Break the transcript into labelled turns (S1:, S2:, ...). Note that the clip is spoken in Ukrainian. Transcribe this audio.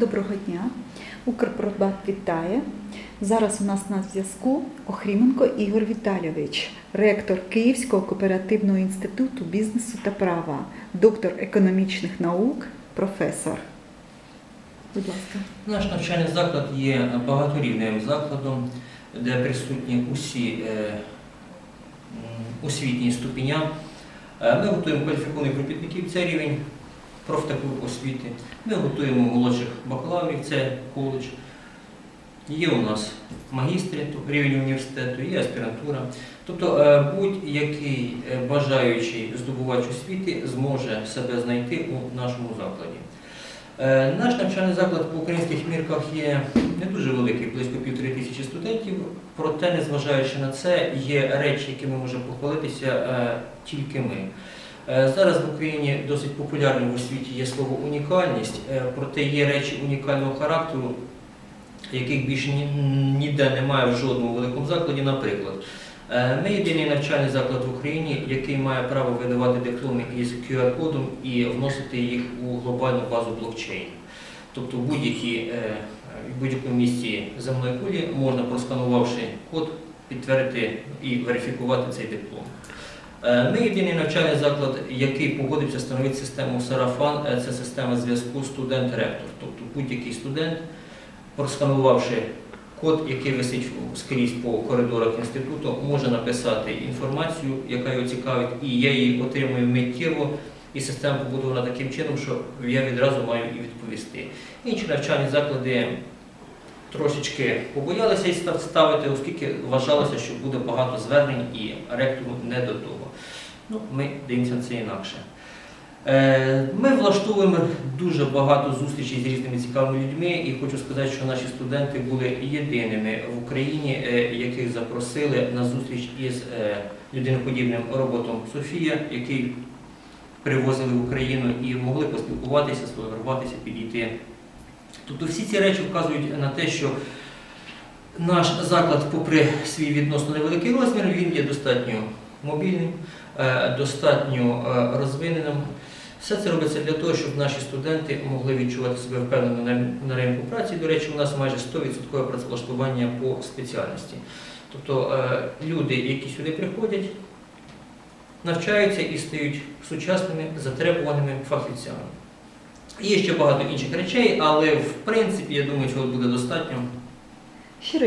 S1: Доброго дня. Укрпродбат вітає. Зараз у нас на зв'язку Охріменко Ігор Віталійович, ректор Київського кооперативного інституту бізнесу та права, доктор економічних наук, професор. Будь ласка.
S2: Наш навчальний заклад є багаторівневим закладом, де присутні усі е, освітні ступеня. Е, Ми готуємо кваліфікованих робітників, це рівень профтеху освіти. Ми готуємо молодших бакалаврів, це коледж. Є у нас магістри, рівень університету, є аспірантура. Тобто е, будь-який е, бажаючий здобувач освіти зможе себе знайти у нашому закладі. Е, Наш навчальний заклад по українських мірках є не дуже великий, близько півтори тисячі студентів. Проте, незважаючи на це, є речі, якими можемо похвалитися тільки ми. Е, Зараз в Україні досить популярним в освіті є слово унікальність, е, проте є речі унікального характеру, яких більше ніде немає в жодному великому закладі. Наприклад, е, ми єдиний навчальний заклад в Україні, який має право видавати дипломи із QR-кодом і вносити їх у глобальну базу блокчейн. Тобто в будь-якій, будь-якому місці земної кулі можна, просканувавши код, підтвердити і верифікувати цей диплом. Е, Ми єдиний навчальний заклад, який погодився встановити систему Сарафан, Е, це система зв'язку студент-ректор. Тобто будь-який студент, просканувавши код, який висить скрізь по коридорах інституту, може написати інформацію, яка його цікавить, і я її отримую миттєво. І система побудована таким чином, що я відразу маю і відповісти. Інші навчальні заклади трошечки побоялися її ставити, оскільки вважалося, що буде багато звернень і ректору не до того. Ну, ми дивимося це інакше. Е, Ми влаштовуємо дуже багато зустрічей з різними цікавими людьми, і хочу сказати, що наші студенти були єдиними в Україні, е, яких запросили на зустріч із е, людиноподібним роботом Софія, який привозили в Україну і могли поспілкуватися, сфотографуватися, підійти. Тобто всі ці речі вказують на те, що наш заклад, попри свій відносно невеликий розмір, він є достатньо мобільним, е, достатньо е, розвиненим. Все це робиться для того, щоб наші студенти могли відчувати себе впевнено на- ринку праці. До речі, у нас майже 100% працевлаштування по спеціальності. Тобто е, люди, які сюди приходять, навчаються і стають сучасними, затребуваними фахівцями. Є ще багато інших речей, але в принципі, я думаю, цього буде достатньо.
S1: Щиро